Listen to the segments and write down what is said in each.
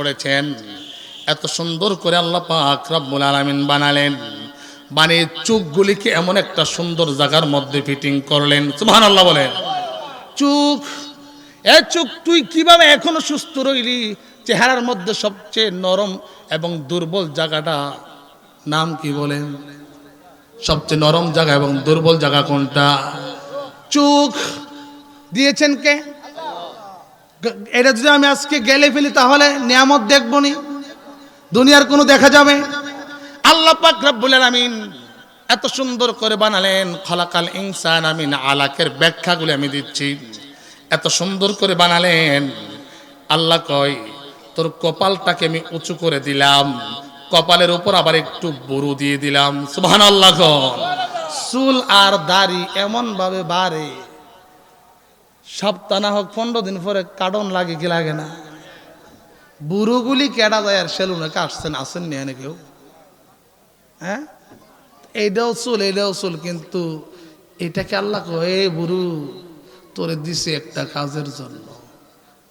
করেছেন। এত সুন্দর করে আল্লাহ পাক রব্বুল আলামিন বানালেন। বানিয়ে চোখগুলিকে এমন একটা সুন্দর জায়গার মধ্যে ফিটিং করলেন। সুবহানাল্লাহ বলেন। চোখ এ চোখ তুই কীভাবে এখনও সুস্থ রইলি? চেহারার মধ্যে সবচেয়ে নরম এবং দুর্বল জায়গাটা নাম কি বলেন? সবচেয়ে নরম জায়গা এবং দুর্বল জায়গা কোনটা? চোখ দিয়েছেন কে? এটা যদি আমি আজকে গেলে ফেলি, তাহলে নিয়ামত দেখব নি। দুনিয়ার কোনো দেখা যাবে? আল্লাহ পাক রব্বুল আলামিন এত সুন্দর করে বানালেন, খলাকাল ইনসান আমিন আলাকের ব্যাখ্যাগুলি আমি দিচ্ছি। এত সুন্দর করে বানালেন। আল্লাহ কয়, তোর কপালটাকে আমি উঁচু করে দিলাম, কপালের উপর আবার একটু বরু দিয়ে দিলাম। সুবহান আল্লাহ চুল আর দাড়ি এমন ভাবে বাড়ে সপ্তাহ না হোক, পনেরো দিন পরে কাটন লাগে কি লাগে না। বুড়োগুলি কেডা যায় আর সেলুনে কাটছেন আসেন নি এনে কেউ? হ্যাঁ? এইটাও চুল এইটাও চুল, কিন্তু এটাকে আল্লাহ কয়ে, "এ বুড়ু, তোরে দিছে একটা কাজের জন্য।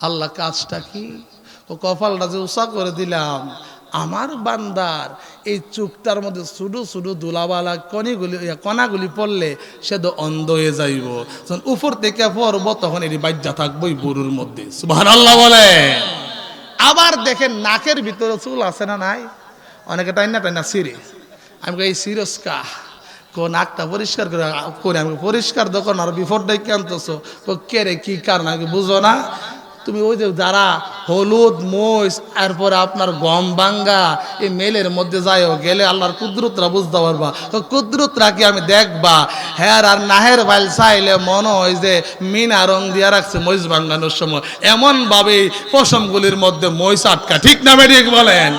আল্লাহ কাজটা কি? ও কপালটা যে উষা করে দিলাম আমার বান্দার এই চুকটার মধ্যে শুধু শুধু দুলাবালা কনিগুলি কণাগুলি পড়লে সে তো অন্ধ হয়ে যাইব। উপর থেকে পড়ব তখন এটি বাজ্যা থাকবোই বুড়ুর মধ্যে। বলে আবার দেখেন নাকের ভিতরে চুল আছে না নাই? অনেকে টাইনা টাইনা সিরে আমি এই সিরস্কা কো নাকটা পরিষ্কার করে করে আমি পরিষ্কার দোকান আর বিফোর ডেকে আনতেছো। কো রে, কি কারণ? আমি বুঝো না। তুমি ওই যে যারা হলুদ মহিষ এরপরে আপনার গম বাঙ্গা এই মেলের মধ্যে যাইও, গেলে আল্লাহর কুদরতরা বুঝতে পারবা। তো কুদরতরা কি আমি দেখবা? হ্যার আর নাহের বাইল চাইলে মনে হয় যে মিনা রং দিয়া রাখছে মহিষ বাঙ্গানোর সময়। এমন ভাবে পশমগুলির মধ্যে মহিষ আটকা। ঠিক না ঠিক বলেন?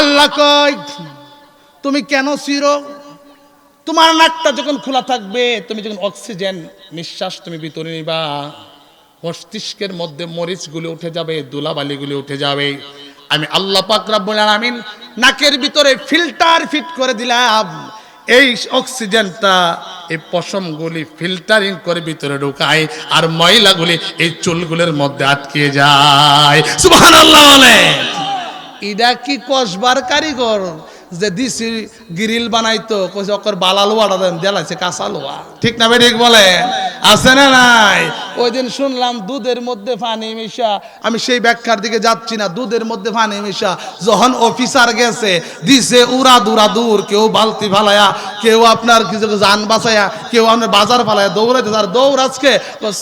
আল্লাহ কয়, তুমি কেন চিরো? তোমার নাকটা যখন খোলা থাকবে, তুমি যখন অক্সিজেন নিঃশ্বাস তুমি ভিতরে নিবা। মস্তিষ্কের মধ্যে মরিচগুলো উঠে যাবে, ধুলাবালিগুলো উঠে যাবে। আমি আল্লাহ পাক রাব্বুল আলামিন নাকের ভিতরে ফিল্টার ফিট করে দিলাম। এই অক্সিজেনটা এই পশমগুলি ফিল্টারিং করে ভিতরে ঢুকায় আর ময়লাগুলি এই চুলগুলোর মধ্যে আটকে যায়। বলে। ইডা কি কসবার কারিগর? যে দিছি গ্রিল বানাইতো, কইছে, অকর বালা দেন, দেলাইছে কাঁচা লোয়া ঠিক না ঠিক বলেন। আছে না নাই? ওই দিন শুনলাম দুধের মধ্যে পানি মিশা। আমি সেই ব্যাখ্যার দিকে যাচ্ছি না, দুধের মধ্যে পানি মিশা। যখন অফিসার গেছে, দিছে উড়া দুরা দূর, কেউ বালতি ফালায়া, কেউ আপনার কিছু যান বাঁচায়া, কেউ আপনার বাজার ফালায়া, দৌড়াইতে আর দৌড় আজকে।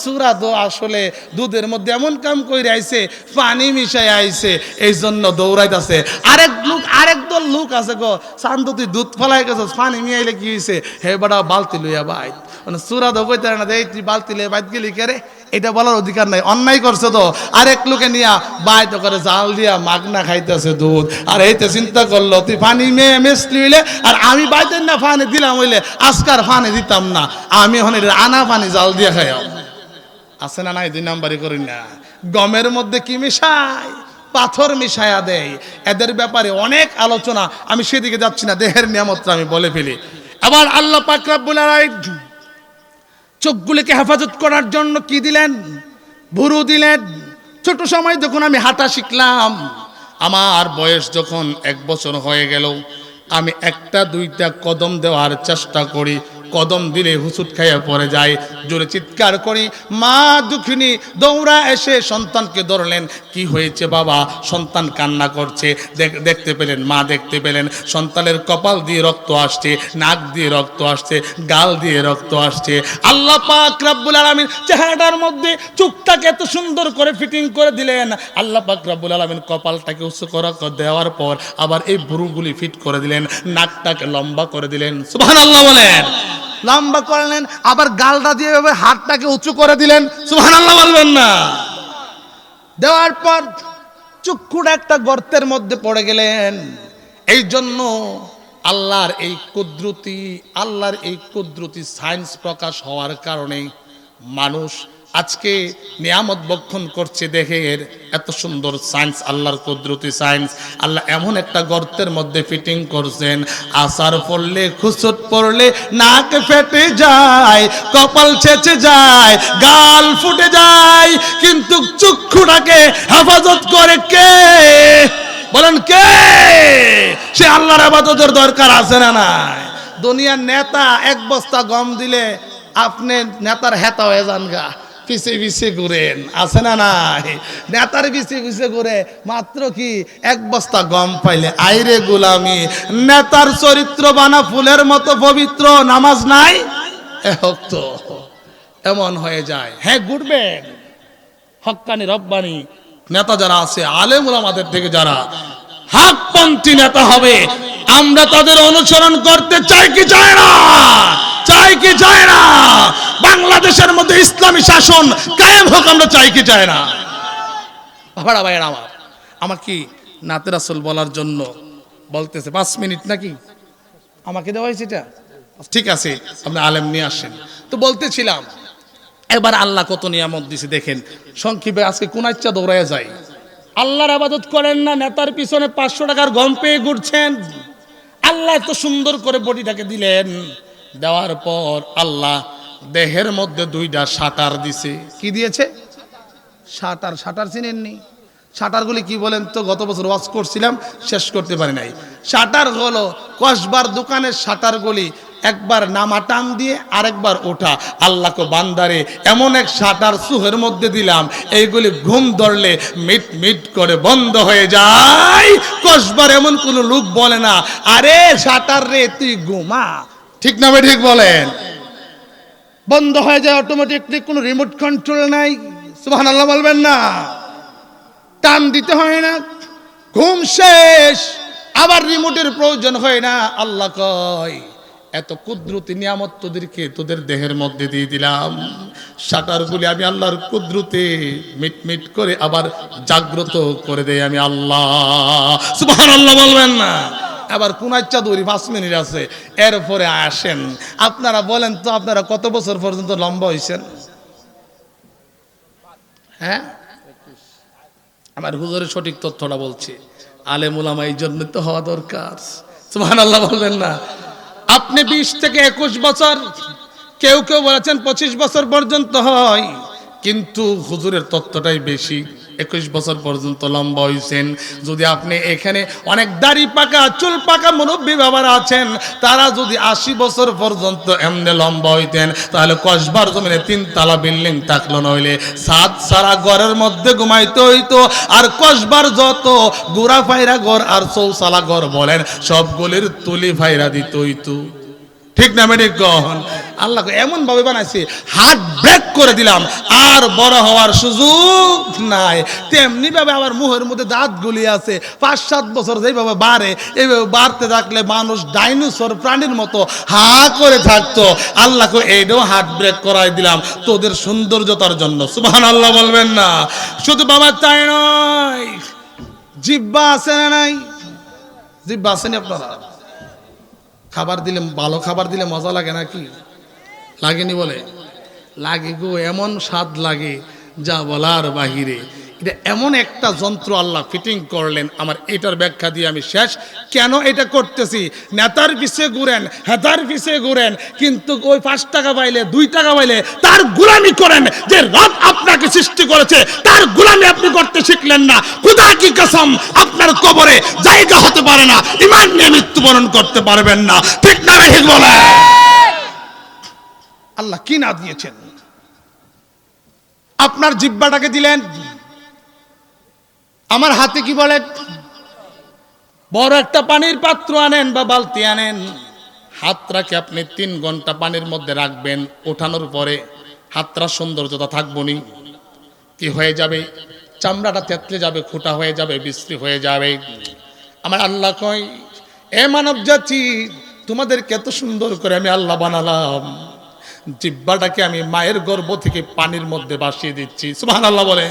সুরা দো আসলে দুধের মধ্যে এমন কাম কইরে আইছে পানি মিশাই আইছে এই জন্য দৌড়াইতেছে। আরেক লোক, আরেক দল লোক আছে গো শান্ত তুই দুধ ফলাই গেছ পানি মিয়াইলে কি হয়েছে হে বড়া বালতি লইয়া বাই মানে সুরা দো কইতে না এই তুই বালতি লইয়া বাইত গেলি কে এটা বলার অধিকার নাই, অন্যায় করছে তো। আরেক লোকে নিয়া বাইত করে জাল দিয়া মাগনা খাইতেছে দুধ। আর এইতে চিন্তা করল, তুই পানি মেয়ে মেসলি হইলে, আর আমি বাইতের না পানি দিলাম হইলে, আজকার পানি দিতাম না। আমি এটা আনা পানি জাল দিয়া খাই আছে না নাই? দুই নাম্বারই করি না। গমের মধ্যে কি মিশায়? পাথর মিশায়া দেয়। এদের ব্যাপারে অনেক আলোচনা। আমি সেদিকে যাচ্ছি না, দেহের নিয়ামতটা আমি বলে ফেলি। আবার আল্লাহ পাকরাবুল চোখগুলিকে হেফাজত করার জন্য কি দিলেন? ভুরু দিলেন। ছোট সময় যখন আমি হাঁটা শিখলাম, আমার বয়স যখন এক বছর হয়ে গেল, আমি একটা দুইটা কদম দেওয়ার চেষ্টা করি। কদম দিলে হুসুট খাইয়া পড়ে যায়। জোরে চিৎকার করি, মা দুঃখিনী, দৌড়া এসে সন্তানকে ধরলেন। কি হয়েছে বাবা? সন্তান কান্না করছে। দেখ- দেখতে পেলেন, মা দেখতে পেলেন। সন্তানের কপাল দিয়ে রক্ত আসছে, নাক দিয়ে রক্ত আসছে, গাল দিয়ে রক্ত আসছে। আল্লাহ পাক রাব্বুল আলামিন চেহারাটার মধ্যে চুপটাকে এত সুন্দর করে ফিটিং করে দিলেন। আল্লাহ পাক রাব্বুল আলামিন কপালটাকে উঁচু করা দেওয়ার পর আবার এই ভুরুগুলি ফিট করে দিলেন, নাকটাকে লম্বা করে দিলেন। সুবহানাল্লাহ বলেন। লম্বা করলেন আবার গালটা দিয়ে হাতটাকে উঁচু করে দিলেন। সুবহানাল্লাহ বলবেন না। দেওয়ার পর চক্ষুটা একটা গর্তের মধ্যে পড়ে গেলেন। এই জন্য আল্লাহর এই কুদরতি, আল্লাহর এই কুদরতি সায়েন্স প্রকাশ হওয়ার কারণে মানুষ আজকে নিয়ামত বক্ষণ করছে দেখের এত সুন্দর সায়েন্স আল্লাহর কুদরতি সায়েন্স আল্লাহ এমন একটা গর্তের মধ্যে ফিটিং করছেন। আসার পড়লে খুসুট পড়লে নাক ফেটে যায়, কপাল ছেঁচে যায়, গাল ফুটে যায়। কিন্তু চক্ষুটাকে হেফাজত করে কে? বলেন কে? সে আল্লাহর আবাদতের দরকার আছে না নাই? দুনিয়ার নেতা এক বস্তা গম দিলে আপনি নেতার হেতা হয়ে যান গা। পিছে পিছে ঘুরেন, আছে না নাই? নেতার পিছে পিছে ঘুরে, মাত্র কি এক বস্তা গম পাইলে? আইরে গুলামি, নেতার চরিত্র বানা ফুলের মতো পবিত্র, নামাজ নাই? হোক তো, এমন হয়ে যায়। হ্যাঁ ঘুরবেন। হক্কানি রব্বানি, নেতা যারা আছে, আলেমুল আমাদের থেকে যারা হাকপন্থী নেতা হবে। আমরা তাদের অনুসরণ করতে চাই কি চাই না? চাই কি চাই না? বাংলাদেশের মধ্যে ইসলামী শাসন কায়েম হোক, আমরা চাই কি চাই না? বাবারা, ভাইয়ের, আমার আমার কি নাতে রাসুল বলার জন্য বলতেছে? পাঁচ মিনিট নাকি? আমাকে দেওয়া হয়েছে এটা? ঠিক আছে, আপনি আলেম নিয়ে আসেন। তো বলতেছিলাম এবার আল্লাহ কত নিয়ামত দিছে দেখেন। সংক্ষেপে আজকে কোন ইচ্ছা দৌড়ায় যায়। আল্লাহর আবাদত করেন না, নেতার পিছনে পাঁচশো টাকার গম পেয়ে ঘুরছেন। আল্লাহ এত সুন্দর করে বডিটাকে দিলেন। দেওয়ার পর আল্লাহ দেহের মধ্যে দুইটা শাটার দিছে। কি দিয়েছে? Shutter shutter চিনেননি। শাটারগুলি কি বলেন তো, গত বছর ওয়াশ করছিলাম, শেষ করতে পারি নাই। শাটার হলো কসবার দোকানের শাটারগুলি একবার নামা টান দিয়ে আরেকবার ওঠা। আল্লাহকে বান্দারে, এমন এক শাটার সুহের মধ্যে দিলাম, এইগুলি ঘুম ধরলে মিট মিট করে বন্ধ হয়ে যায়। কসবার এমন কোনো লোক বলে না, আরে শাটার রে, তুই ঘুমা। ঠিক না ঠিক বলেন? বন্ধ হয়ে যায় অটোমেটিকলি কোনো রিমোট কন্ট্রোল নাই। সুবহান আল্লাহ বলবেন না। টান দিতে হয় না, ঘুম শেষ, আবার রিমোটের প্রয়োজন হয় না, আল্লাহ কয়। এত কুদরতি নিয়ামত তোদেরকে তোদের দেহের মধ্যে দিয়ে দিলাম। শাটারগুলি আমি আল্লাহর কুদরতে মিট মিট করে আবার জাগ্রত করে দেয় আমি আল্লাহ। আল্লাহ বলবেন না। আবার কোন ইচ্ছা দৌড়ি পাঁচ মিনিট আছে, এরপরে আসেন। আপনারা বলেন তো আপনারা কত বছর পর্যন্ত লম্বা হয়েছেন হ্যাঁ? আমার হুজুরের সঠিক তথ্যটা বলছি। আলেমুলামা এই জন্য তো হওয়া দরকার। সুবহান আল্লাহ বলবেন না। আপনি বিশ থেকে একুশ বছর কেউ কেউ বলেছেন পঁচিশ বছর পর্যন্ত হয়। কিন্তু হুজুরের তত্ত্বটাই বেশি। একুশ বছর পর্যন্ত লম্বা হয়েছেন যদি আপনি এখানে অনেক দাড়ি পাকা, চুল পাকা মুরব্বী বাবার আছেন, তারা যদি আশি বছর পর্যন্ত এমনি লম্বা হইতেন, তাহলে কসবার জমিনে তিন তালা বিল্ডিং থাকল নইলে। সাত সারা ঘরের মধ্যে ঘুমাইতে হইতো। আর কসবার যত গুড়া ফাইরা ঘর আর চৌসালা ঘর বলেন, সবগুলির তুলি ফাইরা দিত হইতো। ঠিক না মেডিক আল্লাহ এমন ভাবে বানাইছে, হাত ব্রেক করে দিলাম, আর বড় হওয়ার সুযোগ নাই। তেমনি ভাবে আবার মুহের মধ্যে দাঁত গুলি আছে, পাঁচ, সাত বছর যেভাবে বাড়ে এইভাবে বাড়তে থাকলে মানুষ ডাইনোসর প্রাণীর মতো হা করে থাকতো। আল্লাহকে এইটাও হাত ব্রেক করাই দিলাম, তোদের সৌন্দর্যতার জন্য। সুবহান আল্লাহ বলবেন না। শুধু বাবা চাই নয় জিব্বা আছে না নাই? জিব্বা আসেনি আপনারা? খাবার দিলে, ভালো খাবার দিলে মজা লাগে নাকি? লাগেনি বলে? লাগে গো, এমন স্বাদ লাগে যা বলার বাহিরে। এটা এমন একটা যন্ত্র আল্লাহ ফিটিং করলেন, আমার এটার ব্যাখ্যা দিয়ে আমি শেষ। কেন এটা করতেছি? নেতার পিছে ঘুরেন হেতার পিছে ঘুরেন, কিন্তু ওই পাঁচ টাকা পাইলে, দুই টাকা পাইলে তার গুলামি করেন যে রব আপনাকে সৃষ্টি করেছে। তার গুলামি আপনি করতে শিখলেন না। খুদা কি কসম, আপনার কবরে জায়গা হতে পারে না, ইমান নিয়ে মৃত্যুবরণ করতে পারবেন না। ঠিক না রেখে বলে আল্লাহ কি না দিয়েছেন? আপনার জিব্বাটাকে দিলেন আমার হাতে কি বলে? বড় একটা পানির পাত্র আনেন বা বালতি আনেন। হাতটাকে আপনি তিন ঘণ্টা পানির মধ্যে রাখবেন। ওঠানোর পরে হাতটা সৌন্দর্যতা থাকবনি। কি হয়ে যাবে? চামড়াটা তেতলে যাবে, খোটা হয়ে যাবে, বিশ্রী হয়ে যাবে। আমার আল্লাহ কয়, এ মানব জাতি, তোমাদেরকে এত সুন্দর করে আমি আল্লাহ বানালাম। জিব্বাটাকে আমি মায়ের গর্ভ থেকে পানির মধ্যে বাসিয়ে দিচ্ছি। সুবহানাল্লাহ বলে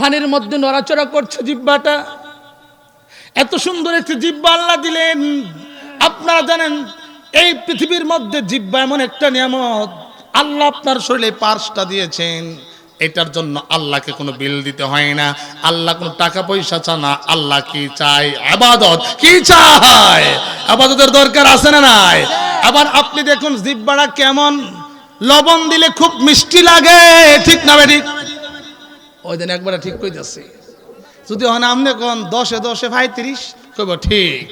পানির মধ্যে নড়াচড়া করছে জিব্বাটা। এত সুন্দর একটি জিব্বা আল্লাহ দিলেন। আপনারা জানেন, এই পৃথিবীর মধ্যে জিব্বা এমন একটা নিয়ামত, আল্লাহ আপনার শরীরে পার্সটা দিয়েছেন। এটার জন্য আল্লাহকে কোনো বিল দিতে হয় না। আল্লাহ কোনো টাকা পয়সা চান না। আল্লাহ কি চাই আবাদত। কি চায়? আবাদতের দরকার আছে না নাই? আবার আপনি দেখুন, জিব্বাটা কেমন? লবণ দিলে খুব মিষ্টি লাগে। ঠিক না বেঠিক ওই দিন একবারে ঠিক কইতেছি। যদি হয় না আপনি কোন, দশে দশে পঁয়ত্রিশ, কইব ঠিক।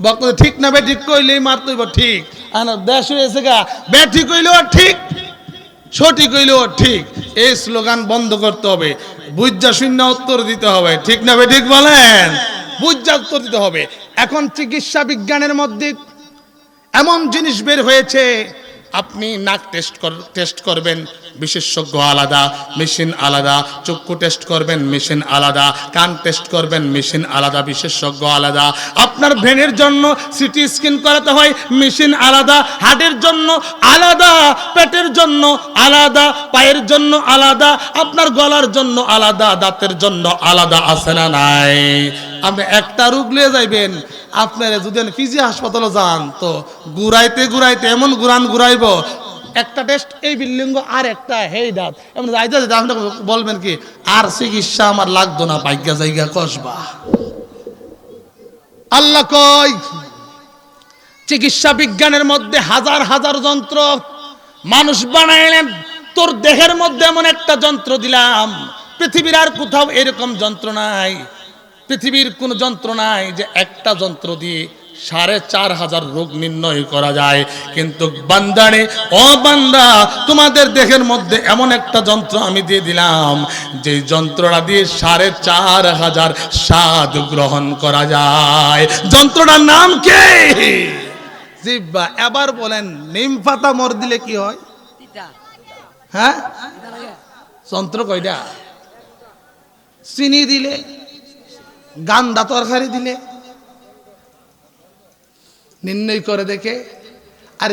বক্তব্য ঠিক না বে, ঠিক কইলেই মার তৈব ঠিক। আর না দেশ হয়েছে গা, বে, ঠিক কইলেও ঠিক, সঠিক হইলেও ঠিক। এই স্লোগান বন্ধ করতে হবে। বুঝা শূন্য উত্তর দিতে হবে। ঠিক না বে, ঠিক বলেন? বুঝা উত্তর দিতে হবে। এখন চিকিৎসা বিজ্ঞানের মধ্যে এমন জিনিস বের হয়েছে আপনি নাক টেস্ট কর টেস্ট করবেন, বিশেষজ্ঞ আলাদা মেশিন আলাদা, চক্ষু টেস্ট করবেন মেশিন আলাদা, কান টেস্ট করবেন মেশিন আলাদা, বিশেষজ্ঞ আলাদা। আপনার ব্রেনের জন্য সিটি স্ক্যান করাতে হয় মেশিন আলাদা হার্টের জন্য আলাদা, পেটের জন্য আলাদা, পায়ের জন্য আলাদা, আপনার গলার জন্য আলাদা, দাঁতের জন্য আলাদা, আছে না নাই? আপনি একটা রোগ নিয়ে যাইবেন। আপনার যদি ফিজি হাসপাতালে যান, তো ঘুরাইতে ঘুরাইতে এমন ঘুরান ঘুরাইব। একটা টেস্ট, এই বিল্ডিং আর একটা, হেই দাঁত। এমন যাইতে বলবেন কি, আর চিকিৎসা আমার লাগতো না, পাইকা জায়গা কসবা। আল্লাহ কই চিকিৎসা বিজ্ঞানের মধ্যে হাজার হাজার যন্ত্র, মানুষ বানাইলেন। তোর দেহের মধ্যে এমন একটা যন্ত্র দিলাম। পৃথিবীর আর কোথাও এরকম যন্ত্র নাই। পৃথিবীর কোন যন্ত্র নাই যে একটা যন্ত্র দিয়ে সাড়ে চার হাজার রোগ নির্ণয় করা যায়। কিন্তু বান্দারে ও বান্দা তোমাদের দেহের মধ্যে এমন একটা যন্ত্র আমি দিয়ে দিলাম যে যন্ত্রটা দিয়ে সাড়ে চার হাজার স্বাদ গ্রহণ করা যায়। যন্ত্রটার নাম কে? জিব্বা। এবার বলেন নিম পাতা মর দিলে কি হয়? হ্যাঁ? যন্ত্র কয়টা? চিনি দিলে? গান্দা তরকারি দিলে। নির্ণয় করে দেখে আর